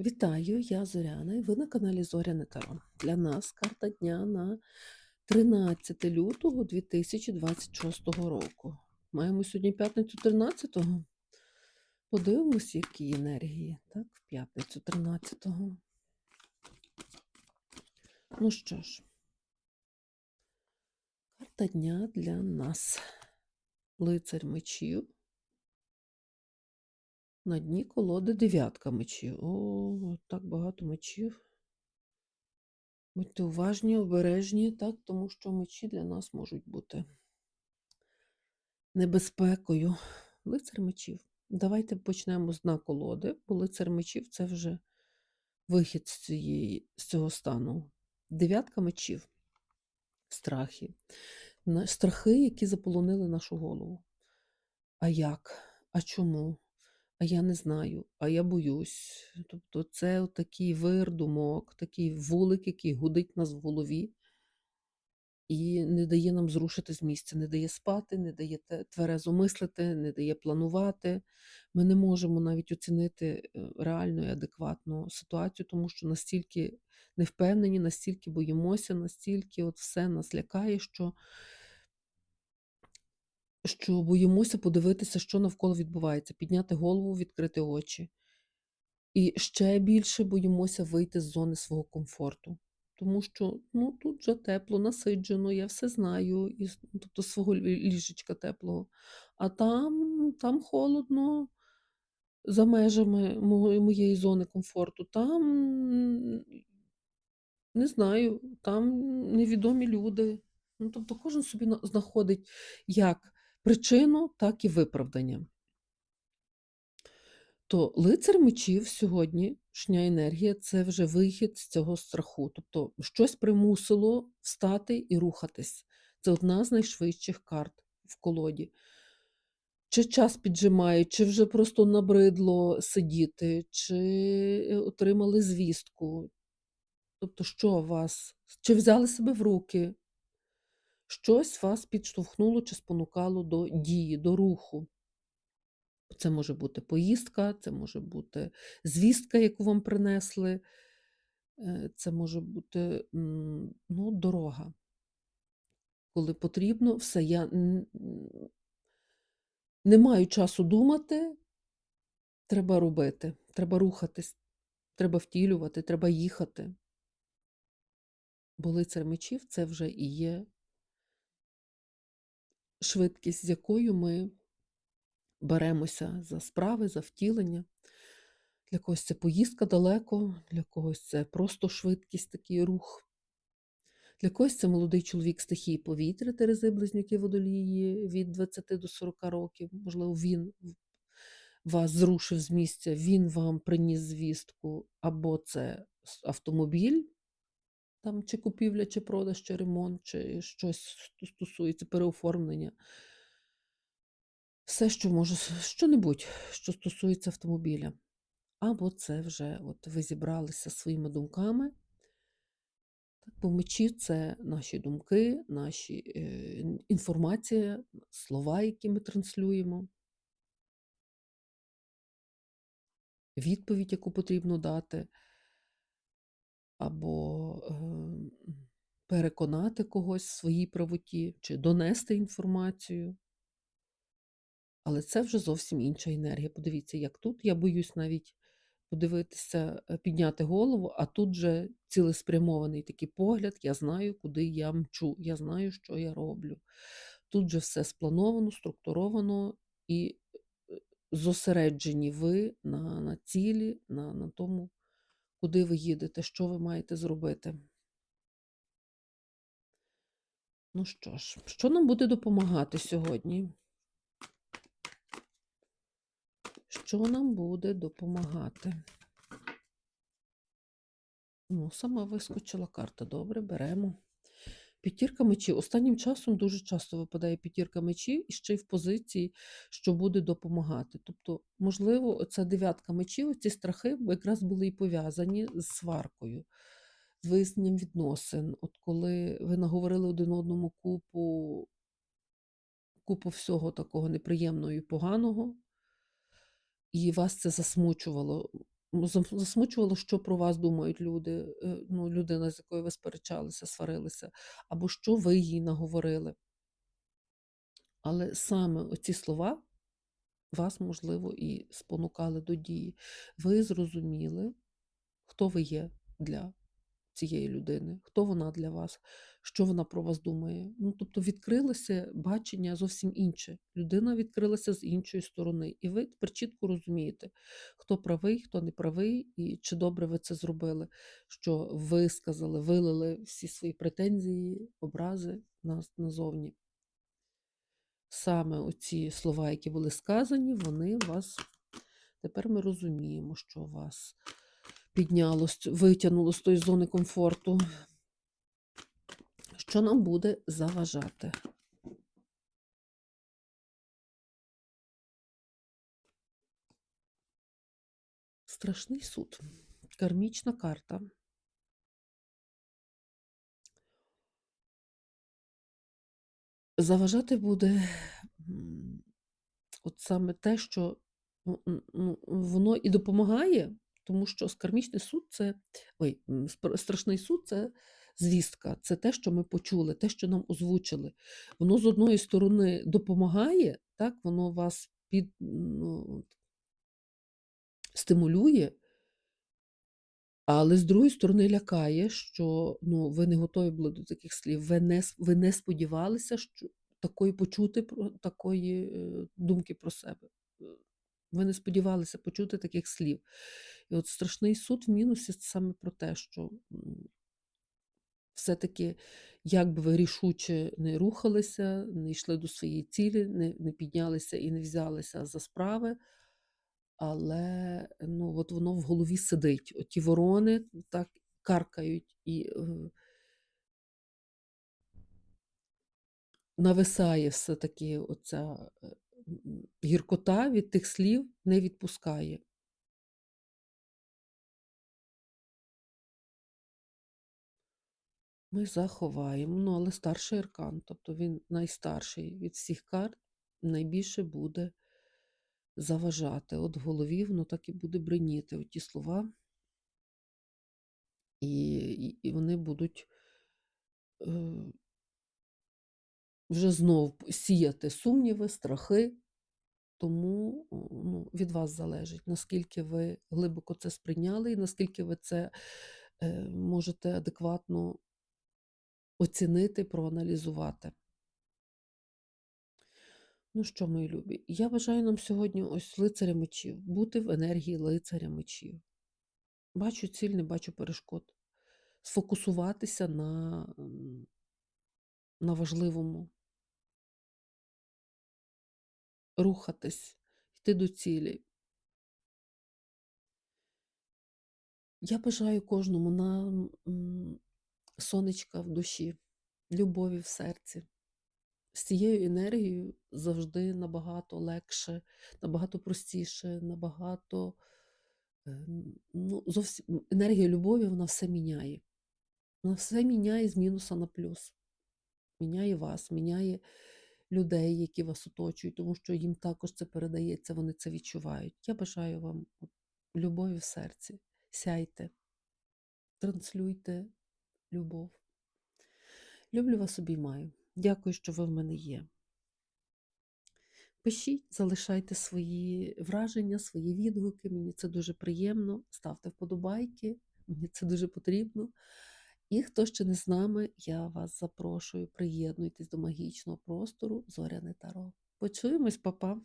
Вітаю, я Зоряна, і ви на каналі Зоряне Таро. Для нас карта дня на 13 лютого 2026 року. Маємо сьогодні п'ятницю 13-го. Подивимось, які енергії, так, в п'ятницю 13-го. Ну що ж, карта дня для нас. Лицарь мечів. На дні колоди дев'ятка мечів. О, так багато мечів. Будьте уважні, обережні, так, тому що мечі для нас можуть бути небезпекою. Лицар мечів. Давайте почнемо з дна колоди, бо лицар мечів це вже вихід з, цієї, з цього стану. Дев'ятка мечів. Страхи. Страхи, які заполонили нашу голову. А як? А чому? А я не знаю, а я боюсь. Тобто це такий вир думок, такий вулик, який гудить нас в голові і не дає нам зрушити з місця, не дає спати, не дає тверезо мислити, не дає планувати. Ми не можемо навіть оцінити е, реальну і адекватну ситуацію, тому що настільки не впевнені, настільки боїмося, настільки от все нас лякає, що що боїмося подивитися, що навколо відбувається, підняти голову, відкрити очі. І ще більше боїмося вийти з зони свого комфорту. Тому що ну, тут вже тепло, насиджено, я все знаю, і, ну, тобто свого ліжечка теплого. А там, там холодно за межами моєї зони комфорту. Там не знаю, там невідомі люди. Ну, тобто кожен собі знаходить як причину, так і виправдання. То лицар мечів сьогоднішня енергія це вже вихід з цього страху. Тобто щось примусило встати і рухатись. Це одна з найшвидших карт в колоді. Чи час піджимає, чи вже просто набридло сидіти, чи е, отримали звістку. Тобто, що вас, чи взяли себе в руки, щось вас підштовхнуло чи спонукало до дії, до руху. Це може бути поїздка, це може бути звістка, яку вам принесли, е, це може бути ну, дорога. Коли потрібно, все, я не маю часу думати, треба робити, треба рухатись, треба втілювати, треба їхати. Бо лицар мечів це вже і є швидкість, з якою ми беремося за справи, за втілення. Для когось це поїздка далеко, для когось це просто швидкість, такий рух. Для когось це молодий чоловік стихії повітря, Терези Близнюки Водолії від 20 до 40 років. Можливо, він вас зрушив з місця, він вам приніс звістку, або це автомобіль, там, чи купівля, чи продаж, чи ремонт, чи щось стосується переоформлення. Все, що може, що-небудь, що стосується автомобіля. Або це вже от ви зібралися своїми думками. Так, бо мечі це наші думки, наші е, інформація, слова, які ми транслюємо, відповідь, яку потрібно дати, або ем, переконати когось в своїй правоті, чи донести інформацію. Але це вже зовсім інша енергія. Подивіться, як тут я боюсь навіть подивитися, е, підняти голову, а тут же цілеспрямований такий погляд, я знаю, куди я мчу, я знаю, що я роблю. Тут же все сплановано, структуровано і е, зосереджені ви на, на цілі, на, на тому, куди ви їдете, що ви маєте зробити. Ну що ж, що нам буде допомагати сьогодні? Що нам буде допомагати? Ну, сама вискочила карта. Добре, беремо. П'ятірка мечів. Останнім часом дуже часто випадає п'ятірка мечів і ще й в позиції, що буде допомагати. Тобто, можливо, ця дев'ятка мечів, ці страхи якраз були і пов'язані з сваркою, з виясненням відносин. От коли ви наговорили один одному купу, купу всього такого неприємного і поганого, і вас це засмучувало. Зам засмучувало, що про вас думають люди, е, ну, людина, з якою ви сперечалися, сварилися, або що ви їй наговорили. Але саме оці слова вас, можливо, і спонукали до дії. Ви зрозуміли, хто ви є для цієї людини, хто вона для вас, що вона про вас думає. Ну, тобто відкрилося бачення зовсім інше. Людина відкрилася з іншої сторони. І ви тепер чітко розумієте, хто правий, хто не правий, і чи добре ви це зробили, що висказали, вилили всі свої претензії, образи нас назовні. Саме оці слова, які були сказані, вони вас. Тепер ми розуміємо, що вас підняло, витягнуло з тої зони комфорту. Що нам буде заважати? Страшний суд. Кармічна карта. Заважати буде от саме те, що ну, ну, воно і допомагає, тому що кармічний суд це ой, страшний суд це звістка, це те, що ми почули, те, що нам озвучили. Воно з одної сторони допомагає, так, воно вас під, ну, стимулює, але з другої сторони лякає, що ну, ви не готові були до таких слів. Ви не, ви не сподівалися, що такої почути такої е, думки про себе. Е, Ви не сподівалися почути таких слів. І от страшний суд в мінусі це саме про те, що все-таки, як би ви рішуче не рухалися, не йшли до своєї цілі, не, не піднялися і не взялися за справи, але ну, от воно в голові сидить. Оті ворони так каркають і е, нависає все-таки оця е, гіркота від тих слів не відпускає. Ми заховаємо, ну, але старший аркан, тобто він найстарший від всіх карт, найбільше буде заважати. От в голові воно так і буде бреніти, оті слова, і, і, і вони будуть е, вже знов сіяти сумніви, страхи. Тому ну, від вас залежить, наскільки ви глибоко це сприйняли, і наскільки ви це е, можете адекватно оцінити, проаналізувати. Ну що, мої любі, я бажаю нам сьогодні ось лицаря мечів, бути в енергії лицаря мечів. Бачу ціль, не бачу перешкод. Сфокусуватися на, на важливому, рухатись, йти до цілі. Я бажаю кожному нам сонечка в душі, любові в серці. З цією енергією завжди набагато легше, набагато простіше, набагато ем, ну, зовсім енергія любові вона все міняє. Вона все міняє з мінуса на плюс. Міняє вас, міняє людей, які вас оточують, тому що їм також це передається, вони це відчувають. Я бажаю вам любові в серці. Сяйте, транслюйте любов. Люблю вас обіймаю. Дякую, що ви в мене є. Пишіть, залишайте свої враження, свої відгуки. Мені це дуже приємно. Ставте вподобайки, мені це дуже потрібно. І хто ще не з нами, я вас запрошую, приєднуйтесь до магічного простору Зоряне Таро. Почуємось, папа!